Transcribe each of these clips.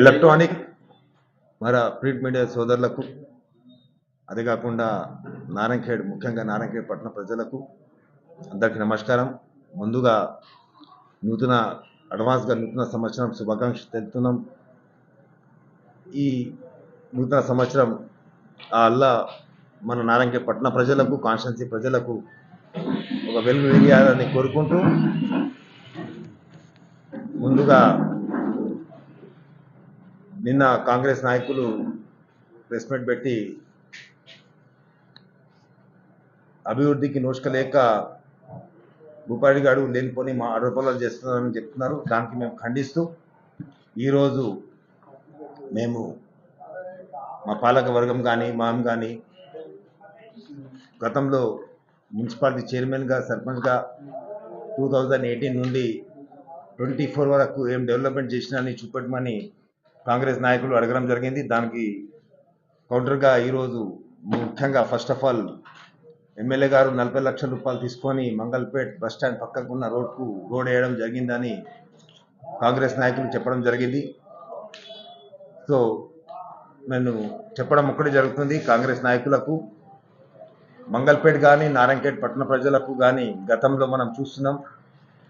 Electronic మరి print media సోదరులకు అదే కాకుండా నారాయణఖేడ్ ముఖ్యంగా నారాయణఖేడ్ పట్టణ ప్రజలకు అందరికీ నమస్కారం. ముందుగా నూతన అడ్వాన్స్గా నూతన సంవత్సరం శుభాకాంక్షలు తెలుపుతున్నాం. ఈ నూతన సంవత్సరం ఆ అల్లా మన నారాయణఖేడ్ పట్టణ ప్రజలకు కాన్స్టెన్సీ ప్రజలకు ఒక వెలుగు వేయాలని కోరుకుంటూ ముందుగా నిన్న కాంగ్రెస్ నాయకులు ప్రెస్ మీట్ పెట్టి అభివృద్ధికి నోచుకలేక భూపాడి గారు లేనిపోని మా ఆరోపణలు చేస్తున్నారని చెప్తున్నారు. దానికి మేము ఖండిస్తూ ఈరోజు మేము మా పాలక వర్గం కానీ మాం కానీ గతంలో మున్సిపాలిటీ చైర్మన్గా సర్పంచ్గా టూ థౌజండ్ ఎయిటీన్ నుండి ట్వంటీ ఫోర్ వరకు ఏం డెవలప్మెంట్ చేసినా చూపెట్టమని కాంగ్రెస్ నాయకులు అడగడం జరిగింది. దానికి కౌంటర్గా ఈరోజు ముఖ్యంగా ఫస్ట్ ఆఫ్ ఆల్ ఎమ్మెల్యే గారు నలభై లక్షల రూపాయలు తీసుకొని మంగళపేట్ బస్ స్టాండ్ పక్కకు ఉన్న రోడ్కు రోడ్ వేయడం జరిగిందని కాంగ్రెస్ నాయకులు చెప్పడం జరిగింది. సో నేను చెప్పడం ఒక్కటే జరుగుతుంది. కాంగ్రెస్ నాయకులకు మంగళపేట్ కానీ నారాయణపేట్ పట్టణ ప్రజలకు కానీ గతంలో మనం చూస్తున్నాం.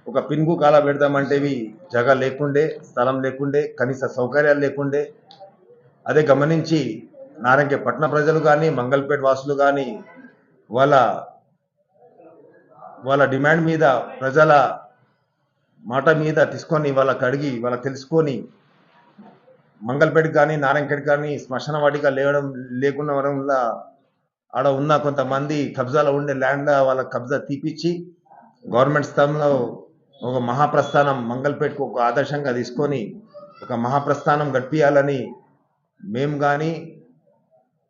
ఒక పిన్గు కాల పెడదామంటేవి జగ లేకుండే స్థలం లేకుండే కనీస సౌకర్యాలు లేకుండే. అదే గమనించి నారాయణపేట పట్టణ ప్రజలు కానీ మంగళపేట వాసులు కానీ వాళ్ళ వాళ్ళ డిమాండ్ మీద ప్రజల మాట మీద తీసుకొని వాళ్ళకి అడిగి వాళ్ళకి తెలుసుకొని మంగళపేట కానీ నారాయణపేట కానీ శ్మశానవాటిగా లేవడం లేకుండా వల్ల ఆడ ఉన్న కొంతమంది కబ్జాలో ఉండే ల్యాండ్ వాళ్ళ కబ్జా తీపిచ్చి గవర్నమెంట్ స్థలంలో ఒక మహాప్రస్థానం మంగళపేటకు ఒక ఆదర్శంగా తీసుకొని ఒక మహాప్రస్థానం గడిపియాలని మేము కానీ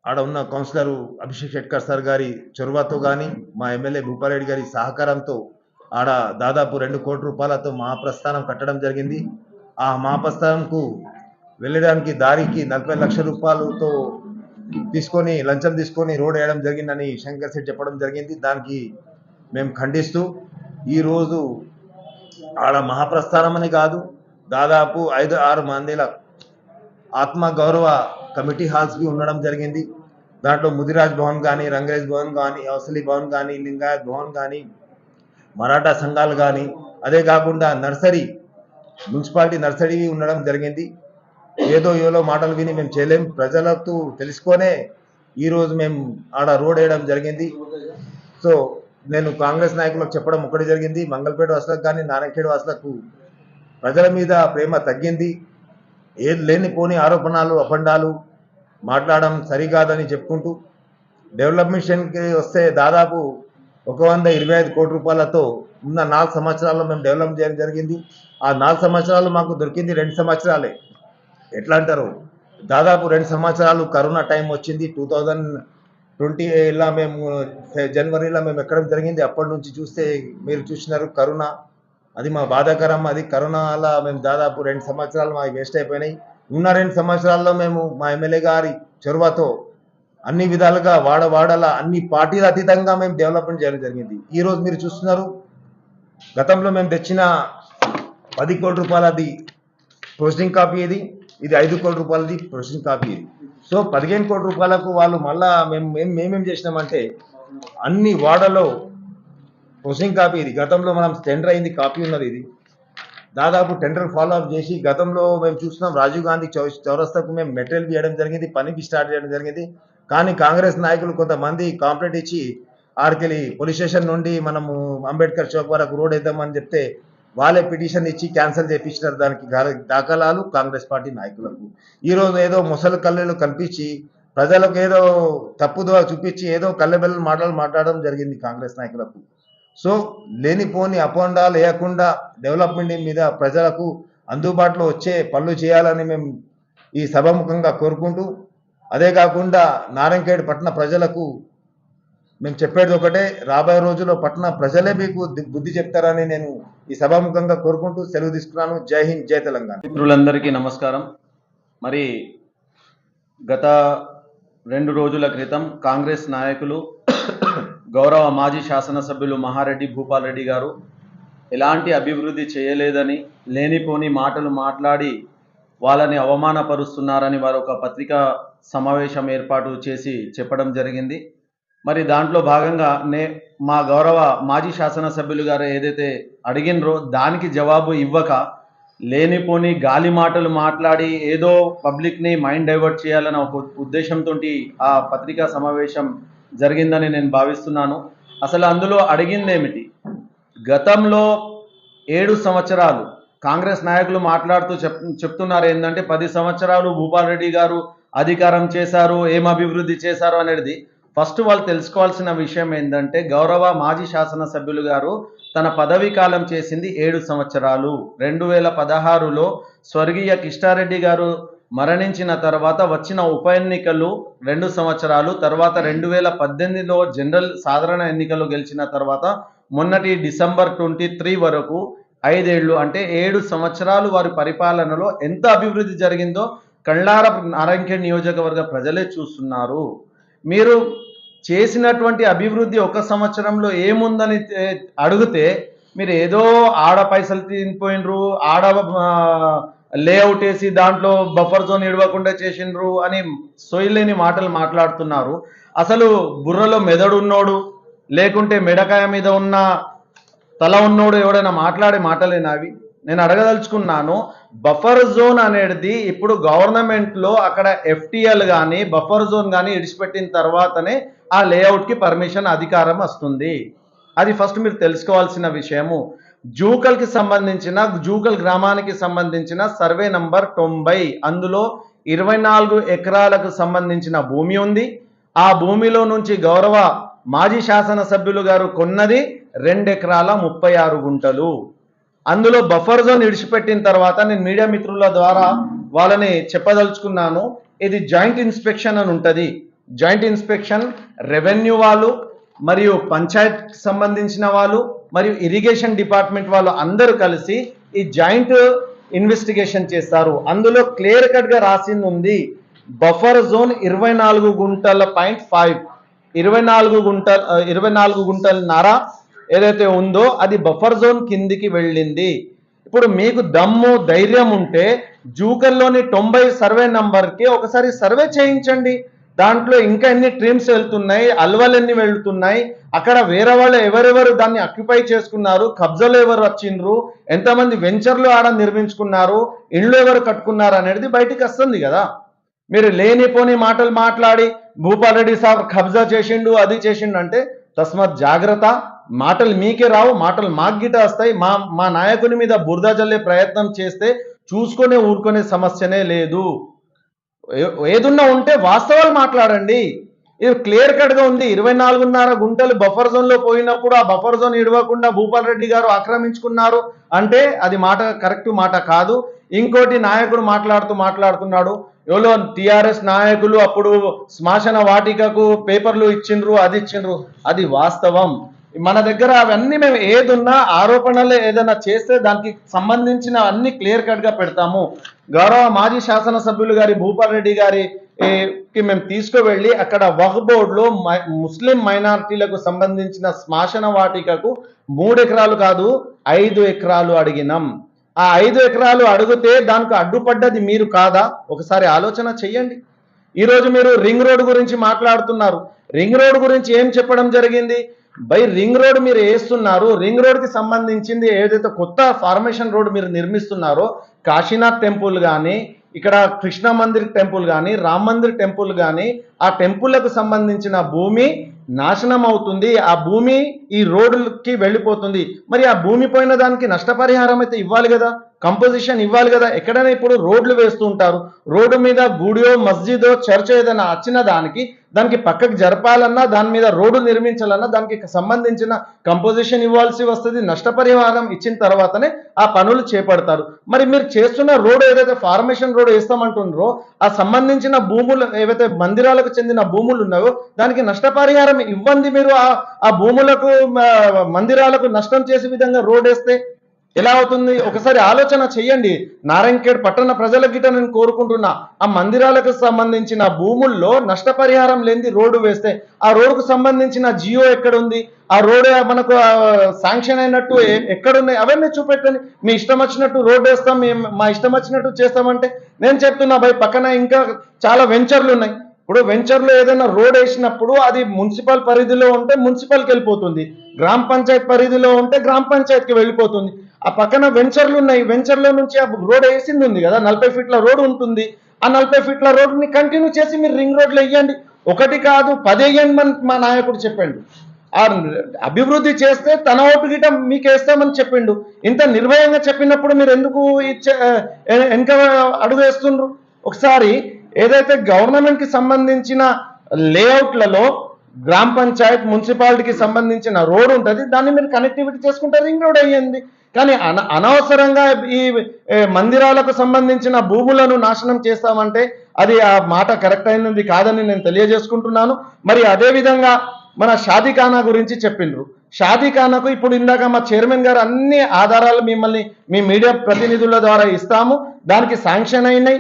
ఆడ ఉన్న కౌన్సిలర్ అభిషేక్ షెట్కర్ సార్ గారి చొరవతో కానీ మా ఎమ్మెల్యే భూపాలరెడ్డి గారి సహకారంతో ఆడ దాదాపు రెండు కోట్ల రూపాయలతో మహాప్రస్థానం కట్టడం జరిగింది. ఆ మహాప్రస్థానంకు వెళ్ళడానికి దారికి నలభై లక్షల రూపాయలతో తీసుకొని లంచం తీసుకొని రోడ్ వేయడం జరిగిందని శంకర్ శెట్టి చెప్పడం జరిగింది. దానికి మేము ఖండిస్తూ ఈరోజు ఆడ మహాప్రస్థానం అని కాదు దాదాపు ఐదు ఆరు మందిల ఆత్మ గౌరవ కమిటీ హాల్స్కి ఉండడం జరిగింది. దాంట్లో ముదిరాజ్ భవన్ కానీ రంగరేజ్ భవన్ కానీ అవసలి భవన్ కానీ లింగాయత్ భవన్ కానీ మరాఠా సంఘాలు కానీ అదే కాకుండా నర్సరీ మున్సిపాలిటీ నర్సరీ ఉండడం జరిగింది. ఏదో ఏదో మాటలు విని మేము చేయలేం. ప్రజలకు తెలుసుకొనే ఈరోజు మేము ఆడ రోడ్ వేయడం జరిగింది. సో నేను కాంగ్రెస్ నాయకులకు చెప్పడం ఒకటి జరిగింది. మంగళపేట వాసులకు కానీ నారాయణఖేడ్ వాసులకు ప్రజల మీద ప్రేమ తగ్గింది. ఏది లేని పోని ఆరోపణలు అపండాలు మాట్లాడడం సరికాదని చెప్పుకుంటూ డెవలప్మెంట్కి వస్తే దాదాపు ఒక వంద ఇరవై ఐదు కోట్ల రూపాయలతో ఉన్న నాలుగు సంవత్సరాల్లో మేము డెవలప్ చేయడం జరిగింది. ఆ నాలుగు సంవత్సరాలు మాకు దొరికింది రెండు సంవత్సరాలే. ఎట్లా అంటారు? దాదాపు రెండు సంవత్సరాలు కరోనా టైం వచ్చింది. టూ థౌజండ్ ట్వంటీలా మేము జనవరిలో మేము ఎక్కడ జరిగింది. అప్పటి నుంచి చూస్తే మీరు చూసినారు కరోనా. అది మా బాధాకరం. అది కరోనాలో మేము దాదాపు రెండు సంవత్సరాలు మాకు వేస్ట్ అయిపోయినాయి. ఉన్న రెండు సంవత్సరాల్లో మేము మా ఎమ్మెల్యే గారి చొరవతో అన్ని విధాలుగా వాడ వాడల అన్ని పార్టీల అతీతంగా మేము డెవలప్మెంట్ చేయడం జరిగింది. ఈరోజు మీరు చూస్తున్నారు గతంలో మేము తెచ్చిన పది కోట్ల రూపాయలది పోస్టింగ్ కాపీ ఇది. ఇది ఐదు కోట్ల రూపాయలది ప్రొసెసింగ్ కాపీ. సో పదిహేను కోట్ల రూపాయలకు వాళ్ళు మళ్ళా మేము మేము మేమేం చేసినామంటే అన్ని వాడలో ప్రొసెసింగ్ కాపీ ఇది. గతంలో మనం టెండర్ అయింది కాపీ ఉన్నది ఇది. దాదాపు టెండర్ ఫాలో అప్ చేసి గతంలో మేము చూస్తున్నాం రాజీవ్ గాంధీ చౌ చౌరస్తాకు మేము మెటీరియల్ వేయడం జరిగింది పనికి స్టార్ట్ చేయడం జరిగింది. కానీ కాంగ్రెస్ నాయకులు కొంతమంది కాంప్లైంట్ ఇచ్చి ఆర్కెళ్ళి పోలీస్ స్టేషన్ నుండి మనము అంబేద్కర్ చౌక్ వరకు రోడ్ వేద్దామని చెప్తే వాళ్ళే పిటిషన్ ఇచ్చి క్యాన్సిల్ చేయించినారు దానికి దాఖలాలు కాంగ్రెస్ పార్టీ నాయకులకు. ఈరోజు ఏదో ముసలి కళ్ళలు కల్పించి ప్రజలకు ఏదో తప్పుదో చూపించి ఏదో కళ్ళబెల్లలు మాటలు మాట్లాడడం జరిగింది కాంగ్రెస్ నాయకులకు. సో లేనిపోని అపోండాలు లేకుండా డెవలప్మెంట్ మీద ప్రజలకు అందుబాటులో వచ్చే పనులు చేయాలని మేము ఈ సభాముఖంగా కోరుకుంటూ అదే కాకుండా నారాయణఖేడ్ పట్టణ ప్రజలకు మేము చెప్పేది ఒకటే రాబోయే రోజుల్లో పట్టణ ప్రజలే మీకు బుద్ధి చెప్తారని నేను ఈ సభాముఖంగా కోరుకుంటూ సెలవు తీసుకున్నాను. జై హింద్ జై తెలంగాణ. మిత్రులందరికీ నమస్కారం. మరి గత రెండు రోజుల క్రితం కాంగ్రెస్ నాయకులు గౌరవ మాజీ శాసనసభ్యులు మహారెడ్డి భూపాల్ రెడ్డి గారు ఎలాంటి అభివృద్ధి చేయలేదని లేనిపోని మాటలు మాట్లాడి వాళ్ళని అవమానపరుస్తున్నారని వారు ఒక పత్రికా సమావేశం ఏర్పాటు చేసి చెప్పడం జరిగింది. మరి దాంట్లో భాగంగా నే మా గౌరవ మాజీ శాసనసభ్యులు గారు ఏదైతే అడిగినరో దానికి జవాబు ఇవ్వక లేనిపోని గాలి మాటలు మాట్లాడి ఏదో పబ్లిక్ని మైండ్ డైవర్ట్ చేయాలన్న ఒక ఉద్దేశంతో ఆ పత్రికా సమావేశం జరిగిందని నేను భావిస్తున్నాను. అసలు అందులో అడిగిందేమిటి? గతంలో ఏడు సంవత్సరాలు కాంగ్రెస్ నాయకులు మాట్లాడుతూ చెప్ చెప్తున్నారు ఏంటంటే పది సంవత్సరాలు భూపాల్ రెడ్డి గారు అధికారం చేశారు ఏం అభివృద్ధి చేశారు అనేది ఫస్ట్ వాళ్ళు తెలుసుకోవాల్సిన విషయం ఏంటంటే గౌరవ మాజీ శాసనసభ్యులు గారు తన పదవీ కాలం చేసింది ఏడు సంవత్సరాలు. రెండు వేల పదహారులో స్వర్గీయ కిష్టారెడ్డి గారు మరణించిన తర్వాత వచ్చిన ఉప ఎన్నికలు రెండు సంవత్సరాలు తర్వాత రెండు వేల పద్దెనిమిదిలో జనరల్ సాధారణ ఎన్నికలు గెలిచిన తర్వాత మొన్నటి డిసెంబర్ ట్వంటీ త్రీ వరకు ఐదేళ్ళు అంటే ఏడు సంవత్సరాలు వారి పరిపాలనలో ఎంత అభివృద్ధి జరిగిందో కళ్ళార నారాయణఖేడ్ నియోజకవర్గ ప్రజలే చూస్తున్నారు. మీరు చేసినటువంటి అభివృద్ధి ఒక సంవత్సరంలో ఏముందని అడిగితే మీరు ఏదో ఆడ పైసలు తినిపోయినరు ఆడ లేఅవుట్ వేసి దాంట్లో బఫర్ జోన్ ఇడవకుండా చేసిండ్రు అని సొయ్యలేని మాటలు మాట్లాడుతున్నారు. అసలు బుర్రలో మెదడు ఉన్నోడు లేకుంటే మెడకాయ మీద ఉన్న తల ఉన్నోడు ఎవడైనా మాట్లాడే మాటలేనా అవి? నేను అడగదలుచుకున్నాను బఫర్ జోన్ అనేది ఇప్పుడు గవర్నమెంట్లో అక్కడ ఎఫ్టిఎల్ కానీ బఫర్ జోన్ కానీ ఇడిచిపెట్టిన తర్వాతనే ఆ లేఅవుట్కి పర్మిషన్ అధికారం వస్తుంది. అది ఫస్ట్ మీరు తెలుసుకోవాల్సిన విషయము. జూకల్కి సంబంధించిన జూకల్ గ్రామానికి సంబంధించిన సర్వే నంబర్ తొంభై. అందులో ఇరవై నాలుగు ఎకరాలకు సంబంధించిన భూమి ఉంది. ఆ భూమిలో నుంచి గౌరవ మాజీ శాసనసభ్యులు గారు కొన్నది రెండు ఎకరాల ముప్పై ఆరు గుంటలు. అందులో బఫర్ జోన్ విడిచిపెట్టిన తర్వాత నేను మీడియా మిత్రుల ద్వారా వాళ్ళని చెప్పదలుచుకున్నాను. ఇది జాయింట్ ఇన్స్పెక్షన్ అని ఉంటుంది. జాయింట్ ఇన్స్పెక్షన్ రెవెన్యూ వాళ్ళు మరియు పంచాయత్ సంబంధించిన వాళ్ళు మరియు ఇరిగేషన్ డిపార్ట్మెంట్ వాళ్ళు అందరూ కలిసి ఈ జాయింట్ ఇన్వెస్టిగేషన్ చేస్తారు. అందులో క్లియర్ కట్గా రాసింది ఉంది. బఫర్ జోన్ ఇరవై నాలుగు గుంటల పాయింట్ ఫైవ్ ఇరవై నాలుగు గుంట ఇరవై నాలుగు గుంటల నర ఏదైతే ఉందో అది బఫర్ జోన్ కిందికి వెళ్ళింది. ఇప్పుడు మీకు దమ్ము ధైర్యం ఉంటే జూకల్లోని తొంభై సర్వే నంబర్కి ఒకసారి సర్వే చేయించండి. దాంట్లో ఇంకా ఎన్ని ట్రీమ్స్ వెళ్తున్నాయి అల్వలు ఎన్ని వెళ్తున్నాయి అక్కడ వేరే వాళ్ళు ఎవరెవరు దాన్ని అక్యుపై చేసుకున్నారు కబ్జాలు ఎవరు వచ్చిండ్రు ఎంతమంది వెంచర్లు ఆడ నిర్మించుకున్నారు ఇళ్ళు ఎవరు కట్టుకున్నారు అనేది బయటికి వస్తుంది కదా. మీరు లేనిపోని మాటలు మాట్లాడి భూపాల్ రెడ్డి సాబ్ కబ్జా చేసిండు అది చేసిండు అంటే తస్మాత్ జాగ్రత్త. మాటలు మీకే రావు మాటలు మాకు గిట వస్తాయి. మా మా నాయకుని మీద బురద జల్లే ప్రయత్నం చేస్తే చూసుకునే ఊరుకునే సమస్యనే లేదు. ఏ- ఏదున్నా ఉంటే వాస్తవాలు మాట్లాడండి. ఇది క్లియర్ కట్గా ఉంది. ఇరవై నాలుగున్నర గుంటలు బఫర్ జోన్లో పోయినప్పుడు ఆ బఫర్ జోన్ ఇడవకుండా భూపాల్ రెడ్డి గారు ఆక్రమించుకున్నారు అంటే అది మాట కరెక్ట్ మాట కాదు. ఇంకోటి నాయకుడు మాట్లాడుతూ మాట్లాడుతున్నాడు. ఎవరో టిఆర్ఎస్ నాయకులు అప్పుడు శ్మశాన వాటికకు పేపర్లు ఇచ్చిండ్రు అది ఇచ్చిండ్రు. అది వాస్తవం. మన దగ్గర అవన్నీ మేము ఏదున్నా ఆరోపణలు ఏదైనా చేస్తే దానికి సంబంధించిన అన్ని క్లియర్ కట్గా పెడతాము. గౌరవ మాజీ శాసనసభ్యులు గారి భూపాల్ రెడ్డి గారి కి మేము తీసుకువెళ్ళి అక్కడ వహ్ బోర్డులో మై- ముస్లిం మైనారిటీలకు సంబంధించిన శ్మశాన వాటికకు మూడు ఎకరాలు కాదు ఐదు ఎకరాలు అడిగినాం. ఆ ఐదు ఎకరాలు అడిగితే దానికి అడ్డుపడ్డది మీరు కాదా? ఒకసారి ఆలోచన చెయ్యండి. ఈరోజు మీరు రింగ్ రోడ్ గురించి మాట్లాడుతున్నారు. రింగ్ రోడ్ గురించి ఏం చెప్పడం జరిగింది? బై రింగ్ రోడ్ మీరు వేస్తున్నారు. రింగ్ రోడ్కి సంబంధించింది ఏదైతే కొత్త ఫార్మేషన్ రోడ్ మీరు నిర్మిస్తున్నారో కాశీనాథ్ టెంపుల్ కానీ ఇక్కడ కృష్ణ మందిర్ టెంపుల్ కానీ రామ్ మందిర్ టెంపుల్ కానీ ఆ టెంపుల్లకు సంబంధించిన భూమి నాశనం అవుతుంది ఆ భూమి ఈ రోడ్డుకి వెళ్ళిపోతుంది. మరి ఆ భూమి పోయిన దానికి నష్టపరిహారం అయితే ఇవ్వాలి కదా? కంపోజిషన్ ఇవ్వాలి కదా. ఎక్కడైనా ఇప్పుడు రోడ్లు వేస్తూ ఉంటారు. రోడ్డు మీద గుడియో మస్జిదో చర్చ్ ఏదైనా వచ్చిన దానికి దానికి పక్కకు జరపాలన్నా దాని మీద రోడ్డు నిర్మించాలన్నా దానికి సంబంధించిన కంపోజిషన్ ఇవ్వాల్సి వస్తుంది. నష్టపరిహారం ఇచ్చిన తర్వాతనే ఆ పనులు చేపడతారు. మరి మీరు చేస్తున్న రోడ్ ఏదైతే ఫార్మేషన్ రోడ్ వేస్తామంటుండ్రో ఆ సంబంధించిన భూములు ఏవైతే మందిరాలకు చెందిన భూములు ఉన్నాయో దానికి నష్టపరిహారం ఇవ్వండి మీరు. ఆ ఆ భూములకు మందిరాలకు నష్టం చేసే విధంగా రోడ్ వేస్తే ఎలా అవుతుంది? ఒకసారి ఆలోచన చెయ్యండి. నారాయణఖేడ్ పట్టణ ప్రజల గిట నేను కోరుకుంటున్నా. ఆ మందిరాలకు సంబంధించిన భూముల్లో నష్టపరిహారం లేని రోడ్డు వేస్తే ఆ రోడ్డుకు సంబంధించిన జియో ఎక్కడ ఉంది ఆ రోడ్ మనకు శాంక్షన్ అయినట్టు ఎక్కడున్నాయి? అవన్నీ చూపెట్టండి. మీ ఇష్టం వచ్చినట్టు రోడ్డు వేస్తాం మేము మా ఇష్టం వచ్చినట్టు చేస్తామంటే నేను చెప్తున్నా భయ్ పక్కన ఇంకా చాలా వెంచర్లు ఉన్నాయి. ఇప్పుడు వెంచర్లో ఏదైనా రోడ్ వేసినప్పుడు అది మున్సిపల్ పరిధిలో ఉంటే మున్సిపల్కి వెళ్ళిపోతుంది. గ్రామ పంచాయత్ పరిధిలో ఉంటే గ్రామ పంచాయత్కి వెళ్ళిపోతుంది. ఆ పక్కన వెంచర్లు ఉన్నాయి. వెంచర్లో నుంచి ఆ రోడ్ వేసింది ఉంది కదా. నలభై ఫీట్ల రోడ్ ఉంటుంది. ఆ నలభై ఫీట్ల రోడ్ని కంటిన్యూ చేసి మీరు రింగ్ రోడ్లు వేయండి. ఒకటి కాదు పది వేయండి మన మా నాయకుడు చెప్పండి. ఆ అభివృద్ధి చేస్తే తన ఓటు గిట మీకు వేస్తామని చెప్పిండు. ఇంత నిర్భయంగా చెప్పినప్పుడు మీరు ఎందుకు ఇచ్చే- వెనక అడుగు వేస్తుండ్రు? ఒకసారి ఏదైతే గవర్నమెంట్కి సంబంధించిన లేఅవుట్లలో గ్రామ పంచాయత్ మున్సిపాలిటీకి సంబంధించిన రోడ్ ఉంటుంది దాన్ని మీరు కనెక్టివిటీ చేసుకుంటే రింగ్ రోడ్ అయ్యింది. కానీ అన అనవసరంగా ఈ మందిరాలకు సంబంధించిన భూములను నాశనం చేస్తామంటే అది ఆ మాట కరెక్ట్ అయినది కాదని నేను తెలియజేసుకుంటున్నాను. మరి అదేవిధంగా మన షాదీఖానా గురించి చెప్పిండ్రు. షాదీఖానాకు ఇప్పుడు ఇందాక మా చైర్మన్ గారు అన్ని ఆధారాలు మిమ్మల్ని మీ మీడియా ప్రతినిధుల ద్వారా ఇస్తాము. దానికి శాంక్షన్ అయినాయి.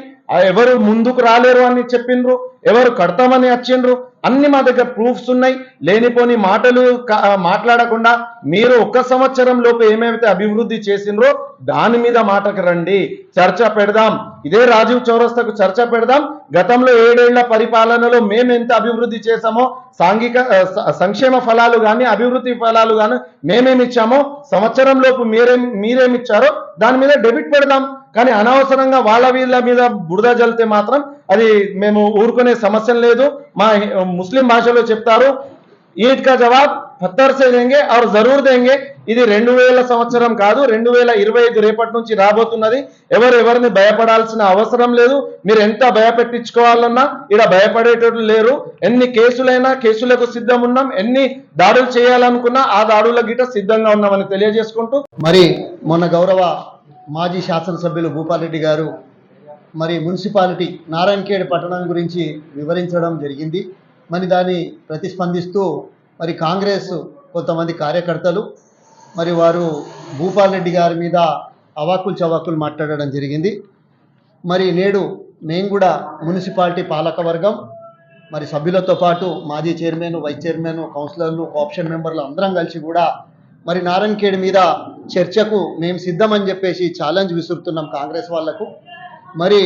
ఎవరు ముందుకు రాలేరు అని చెప్పిండ్రు ఎవరు కడతామని వచ్చిండ్రు అన్ని మా దగ్గర ప్రూఫ్స్ ఉన్నాయి. లేనిపోని మాటలు మాట్లాడకుండా మీరు ఒక్క సంవత్సరం లోపు ఏమేమైతే అభివృద్ధి చేసిండ్రో దాని మీద మాటకు రండి. చర్చ పెడదాం. ఇదే రాజీవ్ చౌరస్తకు చర్చ పెడదాం. గతంలో ఏడేళ్ళ పరిపాలనలో మేము ఎంత అభివృద్ధి చేశామో సాంఘిక సంక్షేమ ఫలాలు కానీ అభివృద్ధి ఫలాలు కానీ మేమేమి ఇచ్చామో సంవత్సరం లోపు మీరేం మీరేమిచ్చారో దాని మీద డెబిట్ పెడదాం. కానీ అనవసరంగా వాళ్ళ వీళ్ళ మీద బురద జల్లితే మాత్రం అది మేము ఊరుకునే సమస్య లేదు. మా ముస్లిం భాషలో చెప్తారు ఈద్ కా జవాబ్ పత్తర్సే దేంగే और జరూర్ దేంగే. ఇది రెండు వేల సంవత్సరం కాదు రెండు వేల ఇరవై ఐదు రేపటి నుంచి రాబోతున్నది. ఎవరు ఎవరిని భయపడాల్సిన అవసరం లేదు. మీరు ఎంత భయపెట్టించుకోవాలన్నా ఇక్కడ భయపడేటట్లు లేరు. ఎన్ని కేసులైనా కేసులకు సిద్ధం ఉన్నాం ఎన్ని దాడులు చేయాలనుకున్నా ఆ దాడుల గిట సిద్ధంగా ఉన్నామని తెలియజేసుకుంటూ. మరి మొన్న గౌరవ మాజీ శాసనసభ్యులు భూపాలరెడ్డి గారు మరి మున్సిపాలిటీ నారాయణఖేడ్ పట్టణం గురించి వివరించడం జరిగింది. మరి దాన్ని ప్రతిస్పందిస్తూ మరి కాంగ్రెస్ కొంతమంది కార్యకర్తలు మరి వారు భూపాలరెడ్డి గారి మీద అవాకులు చవాకులు మాట్లాడడం జరిగింది. మరి నేడు మేము కూడా మున్సిపాలిటీ పాలకవర్గం మరి సభ్యులతో పాటు మాజీ చైర్మన్ వైస్ చైర్మన్ కౌన్సిలర్లు ఆప్షన్ మెంబర్లు అందరం కలిసి కూడా మరి నారాయణఖేడ్ మీద చర్చకు మేము సిద్ధమని చెప్పేసి ఛాలెంజ్ విసురుతున్నాం కాంగ్రెస్ వాళ్ళకు. మరి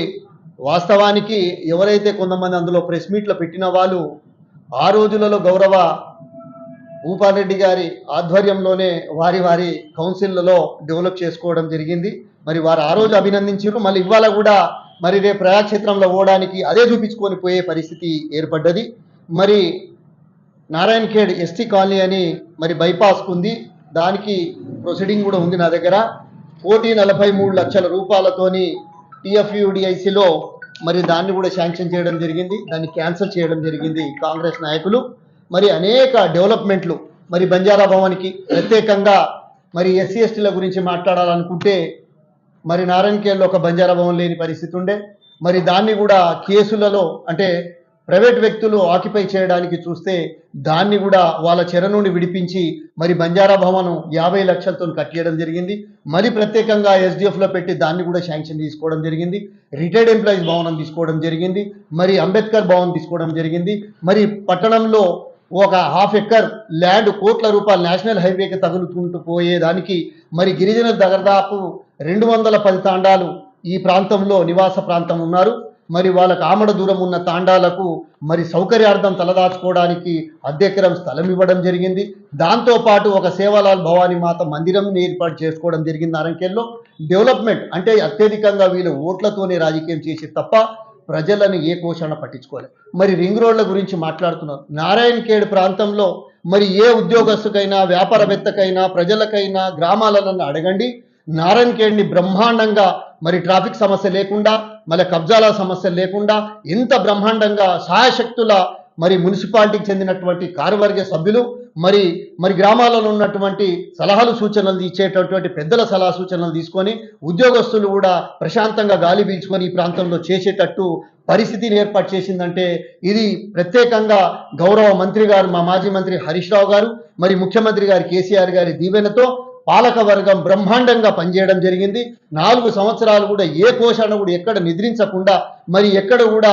వాస్తవానికి ఎవరైతే కొంతమంది అందులో ప్రెస్ మీట్లో పెట్టిన వాళ్ళు ఆ రోజులలో గౌరవ భూపాలరెడ్డి గారి ఆధ్వర్యంలోనే వారి వారి కౌన్సిల్లలో డెవలప్ చేసుకోవడం జరిగింది. మరి వారు ఆ రోజు అభినందించారు. మళ్ళీ ఇవాళ కూడా మరి రేపు ప్రజాక్షేత్రంలో పోవడానికి అదే చూపించుకొని పోయే పరిస్థితి ఏర్పడ్డది. మరి నారాయణఖేడ్ ఎస్టీ కాలనీ అని మరి బైపాస్ ఉంది దానికి ప్రొసీడింగ్ కూడా ఉంది నా దగ్గర. కోటి నలభై మూడు లక్షల రూపాయలతోని టిఎఫ్యుడిఐసిలో మరి దాన్ని కూడా శాంక్షన్ చేయడం జరిగింది. దాన్ని క్యాన్సిల్ చేయడం జరిగింది కాంగ్రెస్ నాయకులు. మరి అనేక డెవలప్మెంట్లు మరి బంజారా భవన్కి ప్రత్యేకంగా మరి ఎస్సీ ఎస్టీల గురించి మాట్లాడాలనుకుంటే మరి నారాయణఖేడ్లో ఒక బంజారా భవన్ లేని పరిస్థితి ఉండే. మరి దాన్ని కూడా కేసులలో అంటే ప్రైవేట్ వ్యక్తులు ఆక్యుపై చేయడానికి చూస్తే దాన్ని కూడా వాళ్ళ చెర నుండి విడిపించి మరి బంజారా భవనం యాభై లక్షలతో కట్టేయడం జరిగింది. మరి ప్రత్యేకంగా ఎస్డిఎఫ్లో పెట్టి దాన్ని కూడా శాంక్షన్ తీసుకోవడం జరిగింది. రిటైర్డ్ ఎంప్లాయీస్ భవనం తీసుకోవడం జరిగింది. మరి అంబేద్కర్ భవనం తీసుకోవడం జరిగింది. మరి పట్టణంలో ఒక హాఫ్ ఎకర్ ల్యాండ్ కోట్ల రూపాయలు నేషనల్ హైవేకి తగులుకుంటూ పోయేదానికి మరి గిరిజన దాదాపు రెండు వందల పది తాండాలు ఈ ప్రాంతంలో నివాస ప్రాంతం ఉన్నారు. మరి వాళ్ళకు ఆమడ దూరం ఉన్న తాండాలకు మరి సౌకర్యార్థం తలదాచుకోవడానికి అధ్యక్షరం స్థలం ఇవ్వడం జరిగింది. దాంతోపాటు ఒక సేవాలాల్ భవానీ మాత మందిరం ఏర్పాటు చేసుకోవడం జరిగింది అరంకెల్లో డెవలప్మెంట్ అంటే అత్యధికంగా వీళ్ళు ఓట్లతోనే రాజకీయం చేసి తప్ప ప్రజలను ఏ కోశాన పట్టించుకోలేదు మరి రింగ్ రోడ్ల గురించి మాట్లాడుతున్నారు. నారాయణఖేడ్ ప్రాంతంలో మరి ఏ ఉద్యోగస్తుకైనా వ్యాపారవేత్తకైనా ప్రజలకైనా గ్రామాలను అడగండి. నారాయణఖేడ్ని బ్రహ్మాండంగా మరి ట్రాఫిక్ సమస్య లేకుండా మళ్ళీ కబ్జాల సమస్య లేకుండా ఇంత బ్రహ్మాండంగా సహాయశక్తుల మరి మున్సిపాలిటీకి చెందినటువంటి కార్యవర్గ సభ్యులు మరి మరి గ్రామాలలో ఉన్నటువంటి సలహాలు సూచనలు ఇచ్చేటటువంటి పెద్దల సలహా సూచనలు తీసుకొని ఉద్యోగస్తులు కూడా ప్రశాంతంగా గాలి పీల్చుకొని ఈ ప్రాంతంలో చేసేటట్టు పరిస్థితిని ఏర్పాటు చేసిందంటే ఇది ప్రత్యేకంగా గౌరవ మంత్రి గారు మా మాజీ మంత్రి హరీష్ రావు గారు మరి ముఖ్యమంత్రి గారి కేసీఆర్ గారి దీవెనతో పాలకవర్గం బ్రహ్మాండంగా పనిచేయడం జరిగింది. నాలుగు సంవత్సరాలు కూడా ఏ పోషణ కూడా ఎక్కడ నిద్రించకుండా మరి ఎక్కడ కూడా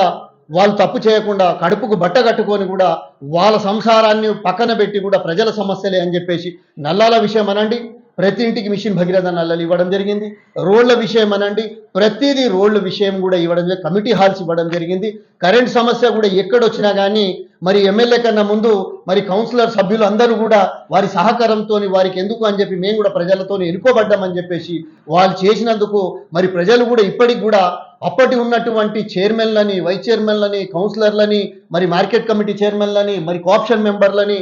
వాళ్ళు తప్పు చేయకుండా కడుపుకు బట్ట కట్టుకొని కూడా వాళ్ళ సంసారాన్ని పక్కన పెట్టి కూడా ప్రజల సమస్యలే అని చెప్పేసి నల్లాల విషయం అనండి. ప్రతి ఇంటికి మిషన్ భగీరథ నల్లలు ఇవ్వడం జరిగింది. రోడ్ల విషయం అనండి. ప్రతిదీ రోడ్ల విషయం కూడా ఇవ్వడం జరిగింది. కమిటీ హాల్స్ ఇవ్వడం జరిగింది. కరెంట్ సమస్య కూడా ఎక్కడొచ్చినా కానీ మరి ఎమ్మెల్యే కన్నా ముందు మరి కౌన్సిలర్ సభ్యులు అందరూ కూడా వారి సహకారంతో వారికి ఎందుకు అని చెప్పి మేము కూడా ప్రజలతో ఎన్నుకోబడ్డామని చెప్పేసి వాళ్ళు చేసినందుకు మరి ప్రజలు కూడా ఇప్పటికి కూడా అప్పటి ఉన్నటువంటి చైర్మన్లని వైస్ చైర్మన్లని కౌన్సిలర్లని మరి మార్కెట్ కమిటీ చైర్మన్లని మరి కాప్షన్ మెంబర్లని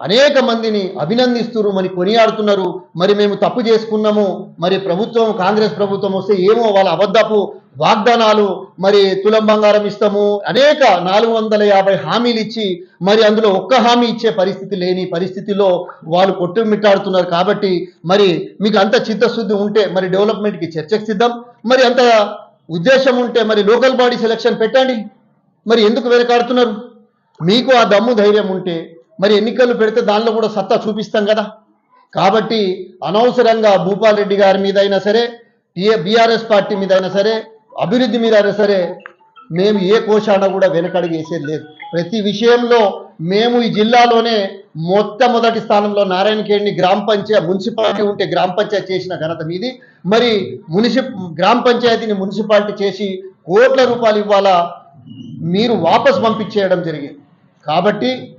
అనేక మందిని అభినందిస్తున్నారు మరి కొనియాడుతున్నారు. మరి మేము తప్పు చేసుకున్నాము. మరి ప్రభుత్వం కాంగ్రెస్ ప్రభుత్వం వస్తే ఏమో వాళ్ళ అబద్ధపు వాగ్దానాలు మరి తులం బంగారం ఇస్తాము. అనేక నాలుగు వందల యాభై హామీలు ఇచ్చి మరి అందులో ఒక్క హామీ ఇచ్చే పరిస్థితి లేని పరిస్థితిలో వాళ్ళు కొట్టుమిట్టాడుతున్నారు కాబట్టి మరి మీకు అంత చిత్తశుద్ధి ఉంటే మరి డెవలప్మెంట్కి చర్చకు సిద్ధం. మరి అంత ఉద్దేశం ఉంటే మరి లోకల్ బాడీ సెలక్షన్ పెట్టండి. మరి ఎందుకు వెనకాడుతున్నారు? మీకు ఆ దమ్ము ధైర్యం ఉంటే మరి ఎన్నికలు పెడితే దానిలో కూడా సత్తా చూపిస్తాం కదా. కాబట్టి అనవసరంగా భూపాల్ రెడ్డి గారి మీద అయినా సరే టీఏ బీఆర్ఎస్ పార్టీ మీద అయినా సరే అభివృద్ధి మీద అయినా సరే మేము ఏ కోశాన కూడా వెనకడుగు వేసేది లేదు. ప్రతి విషయంలో మేము ఈ జిల్లాలోనే మొట్టమొదటి స్థానంలో నారాయణఖేడ్ని గ్రామ పంచాయతీ మున్సిపాలిటీ ఉంటే గ్రామ పంచాయతీ చేసిన ఘనత మీది. మరి మున్సిప గ్రామ పంచాయతీని మున్సిపాలిటీ చేసి కోట్ల రూపాయలు ఇవ్వాలా మీరు వాపస్ పంపించేయడం జరిగింది. కాబట్టి